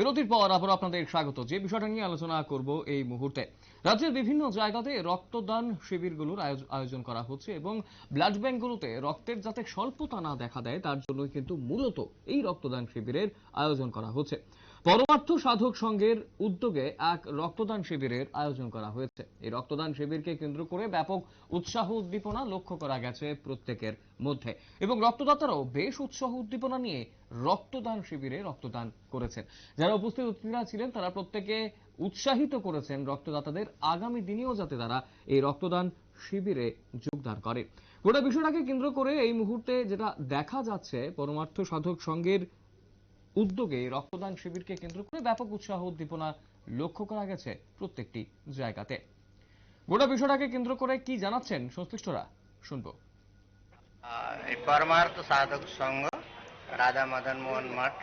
বিরতির পর আবার আপনাদের স্বাগত। যে বিষয়টা নিয়ে আলোচনা করব এই মুহূর্তে। রাজ্যের বিভিন্ন জায়গাতে রক্তদান শিবিরগুলোর আয়োজ- আয়োজন করা হচ্ছে এবং ব্লাড ব্যাংকগুলোতে রক্তের যাতে স্বল্পতা না দেখা দেয়, তার জন্য কিন্তু মূলত এই রক্তদান শিবিরের আয়োজন করা হচ্ছে। পরমার্থ সাধক সংঘের উদ্যোগে এক রক্তদান শিবিরের আয়োজন করা হয়েছে। এই রক্তদান শিবিরকে কেন্দ্র করে ব্যাপক উৎসাহ উদ্দীপনা লক্ষ্য করা গেছে প্রত্যেকের মধ্যে এবং রক্তদাতারাও বেশ উৎসাহ উদ্দীপনা নিয়ে রক্তদান শিবিরে রক্তদান করেছেন। যারা উপস্থিত অতিথিরা ছিলেন, তারা প্রত্যেকে উৎসাহিত করেছেন রক্তদাতাদের আগামী দিনেও যাতে তারা এই রক্তদান শিবিরে যোগদান করে। গোটা বিষয়টাকে কেন্দ্র করে এই মুহূর্তে যেটা দেখা যাচ্ছে, পরমার্থ সাধক সংঘের উদ্যোগে রক্তদান শিবিরকে কেন্দ্র করে ব্যাপক উৎসাহ উদ্দীপনা লক্ষ্য করা গেছে প্রত্যেকটি জায়গাতে। গোটা বিষয়টাকে কেন্দ্র করে কি জানাচ্ছেন সংশ্লিষ্টরা? শুনব। পরমার্থ সাধক সংঘ রাধা মদন মোহন মঠ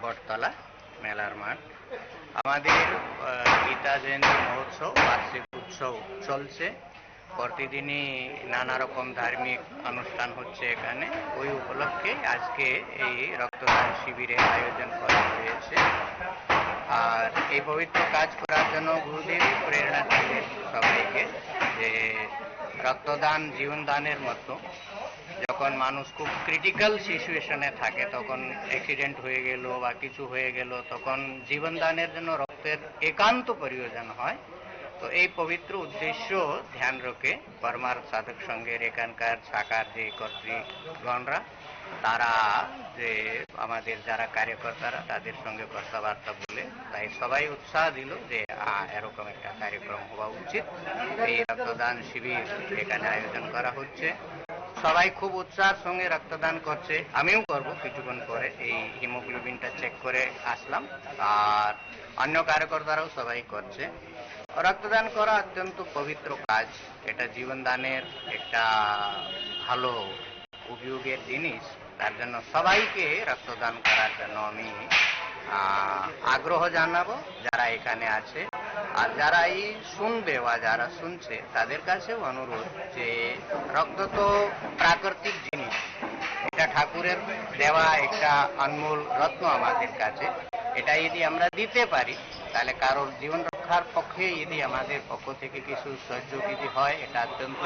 বটতলা, মেলার মাঠ। আমাদের গীতা জয়ন্তী মহোৎসব, বার্ষিক উৎসব চলছে। প্রতিদিনই নানা রকম ধার্মিক অনুষ্ঠান হচ্ছে এখানে। ওই উপলক্ষে আজকে এই রক্তদান শিবিরের আয়োজন করা হয়েছে। আর এই পবিত্র কাজ করার জন্য গুরুদেব প্রেরণা দিলেন সবাইকে যে রক্তদান জীবনদানের মতো। যখন মানুষ খুব ক্রিটিক্যাল সিচুয়েশনে থাকে, তখন অ্যাক্সিডেন্ট হয়ে গেল বা কিছু হয়ে গেল, তখন জীবনদানের জন্য রক্তের একান্ত প্রয়োজন হয়। তো এই পবিত্র উদ্দেশ্য ধ্যান রেখে পরমার্থ সাধক সঙ্গের এখানকার শাখার যে কর্তৃগণরা, তারা যে আমাদের যারা কার্যকর্তারা, তাদের সঙ্গে কথাবার্তা বলে তাই সবাই উৎসাহ দিল যে এরকম একটা কার্যক্রম হওয়া উচিত। এই রক্তদান শিবির এখানে আয়োজন করা হচ্ছে। সবাই খুব উৎসাহের সঙ্গে রক্তদান করছে। আমিও করব, কিছুক্ষণ পরে এই হিমোগ্লোবিনটা চেক করে আসলাম। আর অন্য কার্যকর্তারাও সবাই করছে। রক্তদান করা অত্যন্ত পবিত্র কাজ। এটা জীবনদানের একটা ভালো উপযোগের জিনিস। তার জন্য সবাইকে রক্তদান করার জন্য আমি আগ্রহ জানাব যারা এখানে আছে। আর যারা এই শুনবে বা যারা শুনছে, তাদের কাছেও অনুরোধ যে রক্ত তো প্রাকৃতিক জিনিস। এটা ঠাকুরের দেওয়া একটা অনমূল রত্ন আমাদের কাছে। এটা যদি আমরা দিতে পারি, তাহলে কারোর জীবন রক্ষার পক্ষে যদি আমাদের পক্ষ থেকে কিছু সহযোগী হয়, এটা অত্যন্ত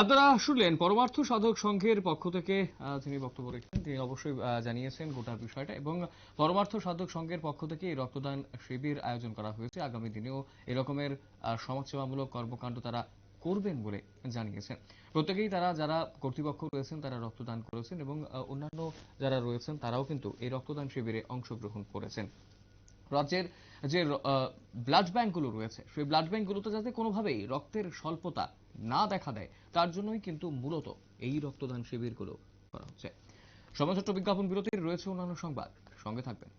আপনারা শুনলেন পরমার্থ সাধক সংঘের পক্ষ থেকে তিনি বক্তব্য রেখেছেন। তিনি অবশ্যই জানিয়েছেন গোটা বিষয়টা। এবং পরমার্থ সাধক সংঘের পক্ষ থেকে এই রক্তদান শিবির আয়োজন করা হয়েছে। আগামী দিনেও এরকমের সমাজসেবামূলক কর্মকাণ্ড তারা করবেন বলে জানিয়েছেন। প্রত্যেকেই তারা, যারা কর্তৃপক্ষ রয়েছেন, তারা রক্তদান করেছেন এবং অন্যান্য যারা রয়েছেন, তারাও কিন্তু এই রক্তদান শিবিরে অংশগ্রহণ করেছেন। রাজ্যের যে ব্লাড ব্যাঙ্কগুলো রয়েছে, সেই ব্লাড ব্যাঙ্কগুলোতে যাতে কোনোভাবেই রক্তের স্বল্পতা না দেখা দেয়, তার জন্যই কিন্তু মূলত এই রক্তদান শিবিরগুলো করা হচ্ছে। সময় ছোট্ট বিজ্ঞাপন বিরতির রয়েছে অন্যান্য সংবাদ, সঙ্গে থাকবেন।